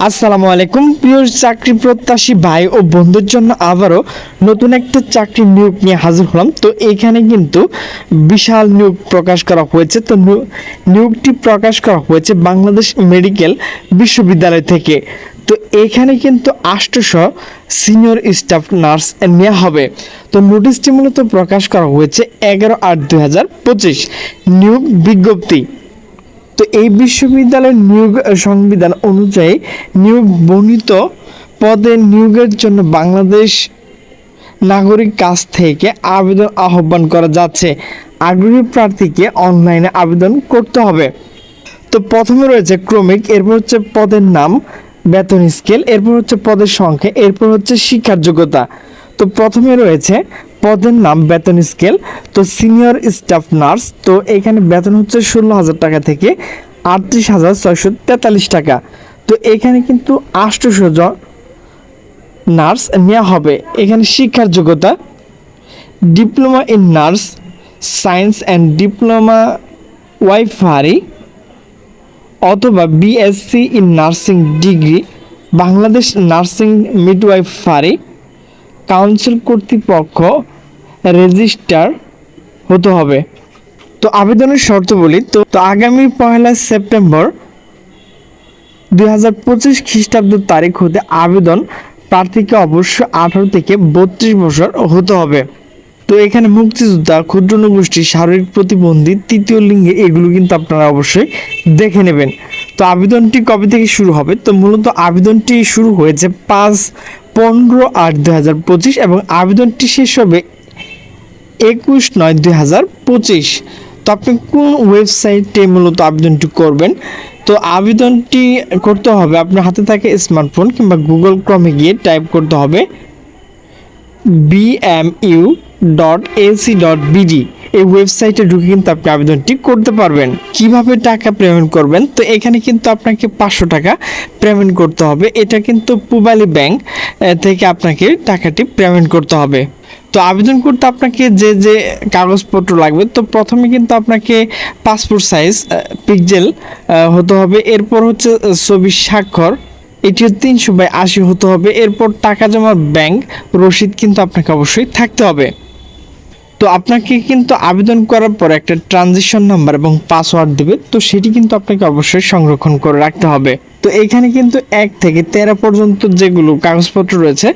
আসসালামু আলাইকুম। প্রিয় চাকরি প্রত্যাশী ভাই ও বন্ধুর জন্য আবারও নতুন একটা চাকরি নিয়োগ নিয়ে হাজির হলাম। তো এখানে কিন্তু বিশাল নিয়োগ প্রকাশ করা হয়েছে। তো নিয়োগ- নিয়োগটি প্রকাশ করা হয়েছে বাংলাদেশ মেডিকেল বিশ্ববিদ্যালয় থেকে। তো এখানে কিন্তু আষ্টশো সিনিয়র স্টাফ নার্স নেওয়া হবে। তো নোটিশটি মূলত প্রকাশ করা হয়েছে এগারো আট দুই হাজার পঁচিশ নিয়োগ বিজ্ঞপ্তি। তো এই বিশ্ববিদ্যালয়ের নিয়োগ সংবিধান অনুযায়ী নিয়োগ বর্ণিত পদে নিয়োগের জন্য বাংলাদেশ নাগরিক কাছ থেকে আবেদন আহ্বান করা যাচ্ছে। আগ্রহী প্রার্থীকে অনলাইনে আবেদন করতে হবে। তো প্রথমে রয়েছে ক্রমিক, এরপর হচ্ছে পদের নাম, বেতন স্কেল, এরপর হচ্ছে পদের সংখ্যা, এরপর হচ্ছে শিক্ষার যোগ্যতা। তো প্রথমে রয়েছে পদের নাম বেতন স্কেল, তো সিনিয়র স্টাফ নার্স, তো এখানে বেতন হচ্ছে ষোলো হাজার টাকা থেকে আটত্রিশ হাজার ছয়শো তেতাল্লিশ টাকা। তো এখানে কিন্তু আষ্টশো জন নার্স নেওয়া হবে। এখানে শিক্ষার যোগ্যতা, diploma in nurse, science and diploma ওয়াইফারি, অথবা BSc in nursing degree, Bangladesh nursing midwifery council কর্তৃপক্ষ রেজিস্টার হতে হবে। তো আবেদনের শর্ত বলি, তো আগামী পয়লা সেপ্টেম্বর দুই হাজার পঁচিশ খ্রিস্টাব্দ তারিখ হতে আবেদন প্রার্থীকে অবশ্যই আঠারো থেকে বত্রিশ বছর হতে হবে। তো এখানে মুক্তিযোদ্ধা, ক্ষুদ্র গোষ্ঠী শারীরিক প্রতিবন্ধী, তৃতীয় লিঙ্গে এগুলো কিন্তু আপনারা অবশ্যই দেখে নেবেন। তো আবেদনটি কবে থেকে শুরু হবে? তো মূলত আবেদনটি শুরু হয়েছে পাঁচ পনেরো আট দুই হাজার পঁচিশ এবং আবেদনটি শেষ হবে একুশ নয় দুই হাজার পঁচিশ। তো আপনি কোন ওয়েবসাইটে মূলত আবেদনটি করবেন? তো আবেদনটি করতে হবে আপনার হাতে থাকে স্মার্টফোন কিংবা গুগল ক্রমে গিয়ে টাইপ করতে হবে BMU dot AC dot BD এই ওয়েবসাইটে ঢুকে কিন্তু আপনি আবেদনটি করতে পারবেন। কীভাবে টাকা পেমেন্ট করবেন? তো এখানে কিন্তু আপনাকে পাঁচশো টাকা পেমেন্ট করতে হবে। এটা কিন্তু পুবালি ব্যাংক থেকে আপনাকে টাকাটি পেমেন্ট করতে হবে। তো আবেদন করতে আপনাকে যে যে কাগজপত্র লাগবে, তো প্রথমে কিন্তু আপনাকে পাসপোর্ট সাইজ পিকজেল হতে হবে। এরপর হচ্ছে ছবি স্বাক্ষর। এটিও তিনশো বাই আশি হতে হবে। এরপর টাকা জমার ব্যাংক রসিদ কিন্তু আপনাকে অবশ্যই থাকতে হবে। তো আপনাকে কিন্তু আবেদন করার পর একটা ট্রানজিশন নাম্বার এবং পাসওয়ার্ড দেবে তো সেটি কিন্তু আপনাকে অবশ্যই সংরক্ষণ করে রাখতে হবে। তো এখানে কিন্তু এক থেকে তেরো পর্যন্ত যেগুলো কাগজপত্র রয়েছে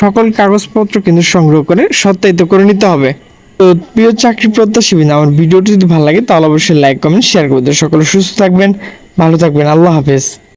সকল কাগজপত্র কিন্তু সংগ্রহ করে সত্যায়িত করে নিতে হবে। তো প্রিয় চাকরি প্রত্যাশী বিন, আমার ভিডিওটি যদি ভালো লাগে তাহলে অবশ্যই লাইক কমেন্ট শেয়ার করে দেবেন সকলে সুস্থ থাকবেন ভালো থাকবেন। আল্লাহ হাফেজ।